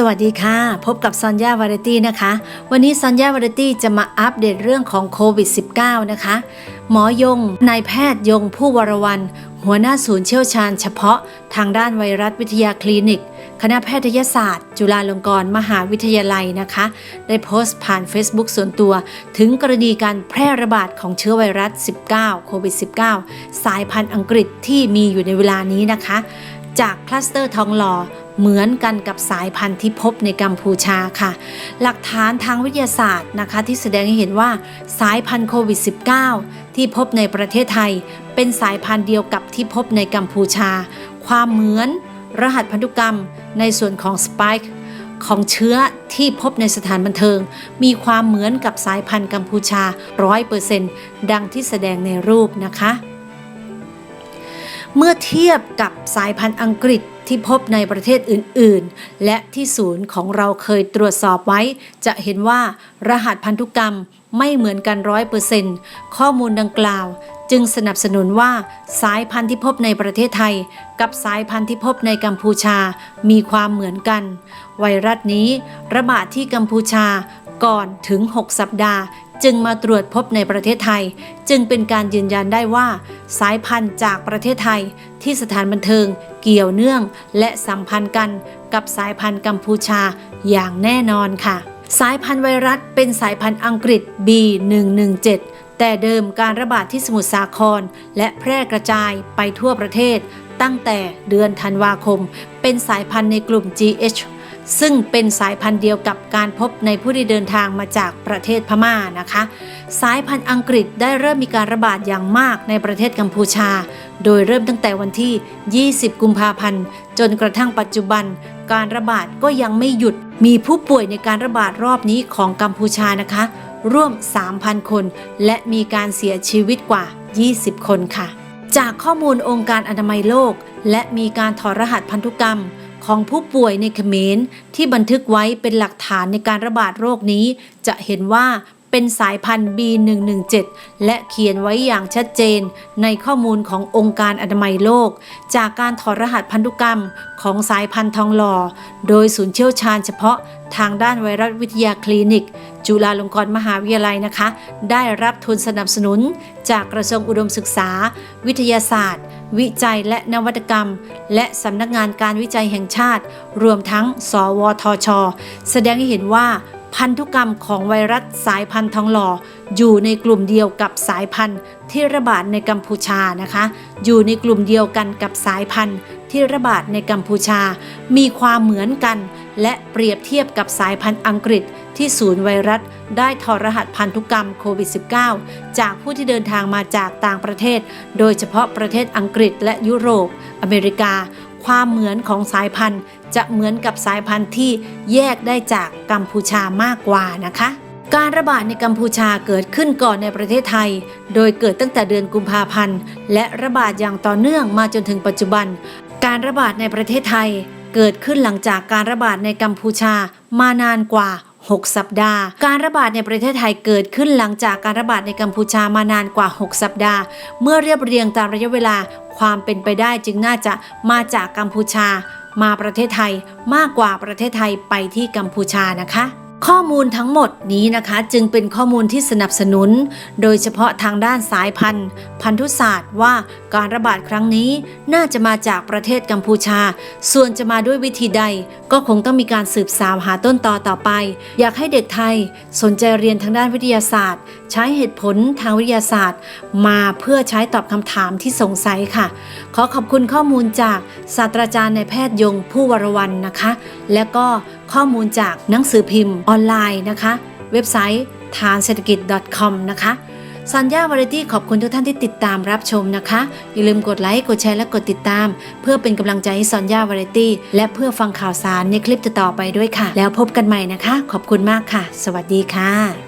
สวัสดีค่ะ พบกับซอนยาวาไรตี้นะคะ วันนี้ซอนยาวาไรตี้จะมาอัปเดตเรื่องของโควิด -19 นะคะ หมอยงนายแพทย์ยงผู้วรวันหัวหน้าศูนย์เชี่ยวชาญเฉพาะทางด้านไวรัสวิทยาคลินิก คณะแพทยศาสตร์ จุฬาลงกรณ์มหาวิทยาลัยนะคะ ได้โพสต์ผ่าน Facebook ส่วนตัว ถึงกรณีการแพร่ระบาดของเชื้อไวรัส 19 โควิด -19 สายพันธุ์อังกฤษที่มีอยู่ในเวลานี้นะคะ จากคลัสเตอร์ทองหล่อเหมือนกันกับสายพันธุ์ที่พบในกัมพูชาค่ะ หลักฐานทางวิทยาศาสตร์นะคะ ที่แสดงให้เห็นว่าสายพันธุ์โควิด -19 ที่พบในประเทศไทย เป็นสายพันธุ์เดียวกับที่พบในกัมพูชา ความเหมือนรหัสพันธุกรรมในส่วนของสปายของเชื้อที่พบในสถานบันเทิง มีความเหมือนกับสายพันธุ์กัมพูชา 100%ดังที่แสดงในรูปนะคะ เมื่อเทียบกับสายพันธุ์อังกฤษที่พบในประเทศอื่น ๆ และที่ศูนย์ของเราเคยตรวจสอบไว้ จะเห็นว่ารหัสพันธุกรรมไม่เหมือนกันร้อยเปอร์เซนต์ข้อมูลดังกล่าว จึงสนับสนุนว่าสายพันธุ์ที่พบในประเทศไทย กับสายพันธุ์ที่พบในกัมพูชา มีความเหมือนกัน ไวรัสนี้ ระบาดที่กัมพูชาก่อนถึง 6 สัปดาห์ จึงมาตรวจพบในประเทศไทย จึงเป็นการยืนยันได้ว่า สายพันธุ์จากประเทศไทยที่สถานบันเทิงเกี่ยวเนื่อง และสัมพันธ์กันกับสายพันธุ์กัมพูชาอย่างแน่นอนค่ะ สายพันธุ์ไวรัสเป็นสายพันธุ์อังกฤษ B117 แต่เดิมการระบาดที่สมุทรสาคร และแพร่กระจายไปทั่วประเทศ ตั้งแต่เดือนธันวาคม เป็นสายพันธุ์ในกลุ่ม GH ซึ่งเป็นสายพันธุ์เดียวกับการพบในผู้ที่เดินทางมาจากประเทศพม่านะคะ สายพันธุ์อังกฤษได้เริ่มมีการระบาดอย่างมากในประเทศกัมพูชา โดยเริ่มตั้งแต่วันที่ 20 กุมภาพันธ์ จนกระทั่งปัจจุบัน การระบาดก็ยังไม่หยุด มีผู้ป่วยในการระบาดรอบนี้ของกัมพูชานะคะ ร่วม 3,000 คน และมีการเสียชีวิตกว่า 20 คนค่ะ จากข้อมูลองค์การอนามัยโลก และมีการถอดรหัสพันธุกรรม ของผู้ป่วยในเขมรที่บันทึกไว้เป็นหลักฐานในการระบาดโรคนี้ จะเห็นว่า เป็นสายพันธุ์ B117 และเขียนไว้อย่างชัดเจนในข้อมูลขององค์การอนามัยโลก จากการถอดรหัสพันธุกรรมของสายพันธุ์ทองหล่อ โดยศูนย์เชี่ยวชาญเฉพาะทางด้านไวรัสวิทยาคลินิก จุฬาลงกรณ์มหาวิทยาลัยนะคะ ได้รับทุนสนับสนุน จากกระทรวงอุดมศึกษา วิทยาศาสตร์ วิจัยและนวัตกรรม และสำนักงานการวิจัยแห่งชาติ รวมทั้ง สวทช แสดงให้เห็นว่า พันธุกรรมของไวรัสสายพันธุ์ทองหล่อ อยู่ในกลุ่มเดียวกับสายพันธุ์ที่ระบาดในกัมพูชานะคะ อยู่ในกลุ่มเดียวกันกับสายพันธุ์ที่ระบาดในกัมพูชา มีความเหมือนกัน และเปรียบเทียบกับสายพันธุ์อังกฤษ ที่ศูนย์ไวรัส ได้ถอดรหัสพันธุกรรมโควิด -19 จากผู้ที่เดินทางมาจากต่างประเทศ โดยเฉพาะประเทศอังกฤษและยุโรป อเมริกา ความเหมือนของสายพันธุ์ จะเหมือนกับสายพันธุ์ที่แยกได้จากกัมพูชามากกว่านะคะ การระบาดในกัมพูชาเกิดขึ้นก่อนในประเทศไทย โดยเกิดตั้งแต่เดือนกุมภาพันธ์ และระบาดอย่างต่อเนื่องมาจนถึงปัจจุบัน การระบาดในประเทศไทย เกิดขึ้นหลังจากการระบาดในกัมพูชามานานกว่า 6 สัปดาห์ การระบาดในประเทศไทยเกิดขึ้นหลังจากการระบาดในกัมพูชามานานกว่า 6 สัปดาห์ เมื่อเรียบเรียงตามระยะเวลาความเป็นไปได้จึงน่าจะมาจากกัมพูชา มาประเทศไทยมากกว่าประเทศไทยไปที่กัมพูชานะคะ ข้อมูลทั้งหมดนี้นะคะจึงเป็นข้อมูลที่สนับสนุน โดยเฉพาะทางด้านสายพันธุ์ พันธุศาสตร์ว่าการระบาดครั้งนี้น่าจะมาจากประเทศกัมพูชา ส่วนจะมาด้วยวิธีใด ก็คงต้องมีการสืบสาวหาต้นตอต่อไป อยากให้เด็กไทย สนใจเรียนทางด้านวิทยาศาสตร์ ใช้เหตุผลทางวิทยาศาสตร์ มาเพื่อใช้ตอบคำถามที่สงสัยค่ะ ขอขอบคุณข้อมูลจากศาสตราจารย์นายแพทย์ยงผู้วรวันนะคะ และก็ข้อมูลจากหนังสือพิมพ์ออนไลน์นะคะ เว็บไซต์ทานเศรษฐกิจ .com นะคะสัญญาวาไรตี้ขอบคุณทุกท่านที่ติดตามรับชมนะคะ อย่าลืมกดไลค์ กดแชร์และกดติดตาม เพื่อเป็นกำลังใจให้สัญญาวาไรตี้และเพื่อฟังข่าวสารในคลิปต่อไปด้วยค่ะ แล้วพบกันใหม่นะคะ ขอบคุณมากค่ะ สวัสดีค่ะ